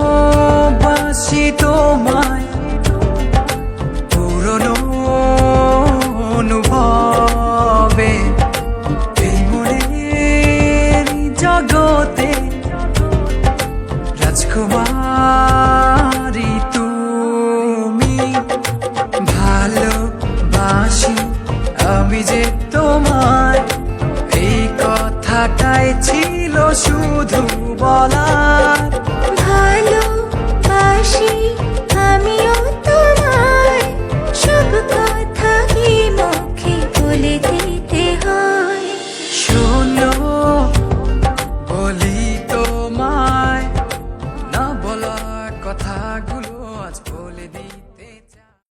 ভালোবাসি তোমায়। পুরনো অনুভবে এই মনের জগতে রাজকুমারী তুমি। ভালোবাসি আমি যে তোমায়, এই কথাটাই ছিল শুধু বলার।